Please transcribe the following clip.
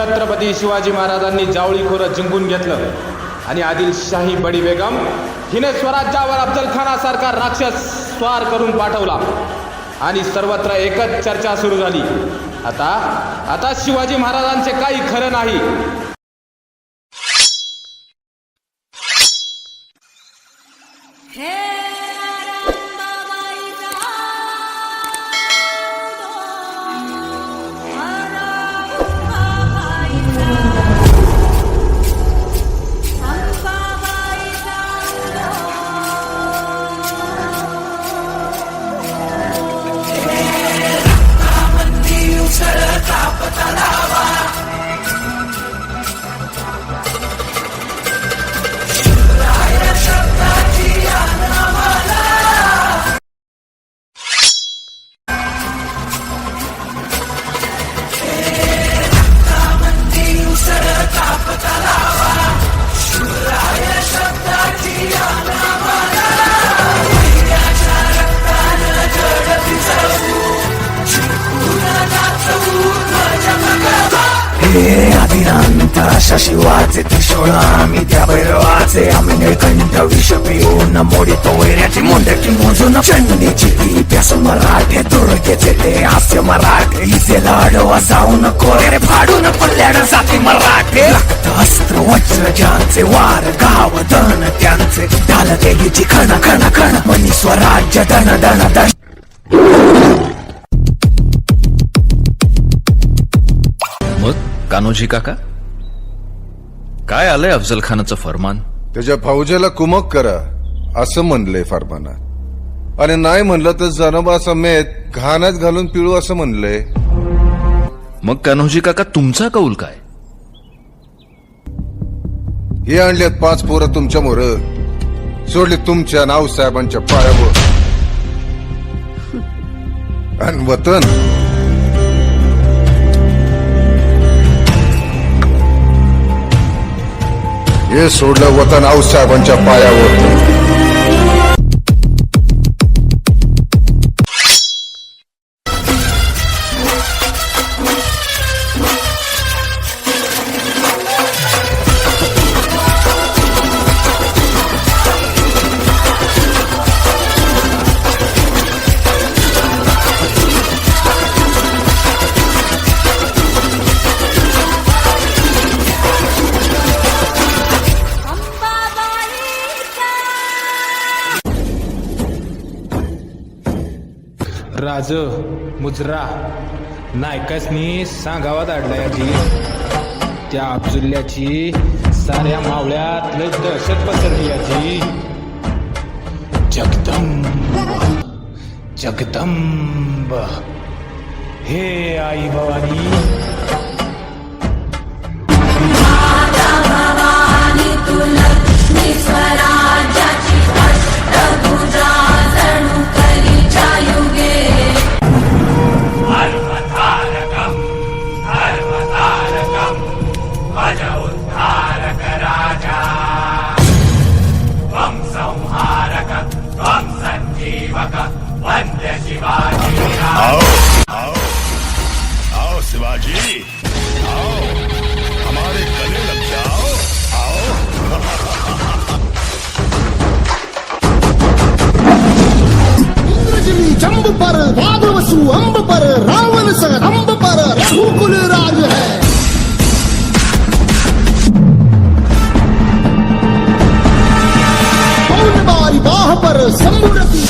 छत्रपती शिवाजी महाराजांनी जावळीखोरं जिंकून घेतलं. आणि आदिलशाही बडी बेगम हिने स्वराज्यावर अफजल खानासारखा राक्षस स्वार करून पाठवला. आणि सर्वत्र एकच चर्चा सुरू झाली. आता आता शिवाजी महाराजांचे काही खरं नाही. आदिनांत अशा शिवाचे त्रिशूळ आम्ही त्या भैरवाचे आम्ही निळकंठ विष पिऊन मोडितो वैऱ्याची मोंडकी मोजून चंडीची ती प्यास मराठे दुर्गेचे ते हास्य मराठे. इथे लाडवा जाऊन कोरे फाडून पल्ल्याड जाती मराठे. रक्त अस्त्र वज्र ज्यांचे वार गाव दन त्यांचे. ढाल तेगीची खण खण खण मनी स्वराज्य दन दन दन मग कान्होजी काका? काय आलंय अफजल खानाचं फरमान? त्याच्या फौजेला कुमक करा असं म्हणलंय फरमानात. आणि नाही म्हणलं तर जनबा समेत घाण्यात घालून पिळू असं म्हणलंय. मग कान्होजी काका तुमचा कौल काय? हे आणलेत पाच पोरं तुमच्या मोर. सोडले तुमच्या नावसाहेबांच्या पायावर. आणि वतन. हे सोडलं वतन आऊसाहेबांच्या पायावर. राज मुजरा नायकासनी सांगावात आडला याची त्या अब्जुल्ल्याची साऱ्या मावळ्यात लय दहशत पसरली याची जगदंब जगदंब. हे आई भवानी आओ आओ आओ शिवाजी आओ हमारे गले लग जाओ आओ इंद्रजिनी जंब पर वादवसु अंब पर रावण सर अंब पर रघुकुल राज है बाह पर शंभुरति दो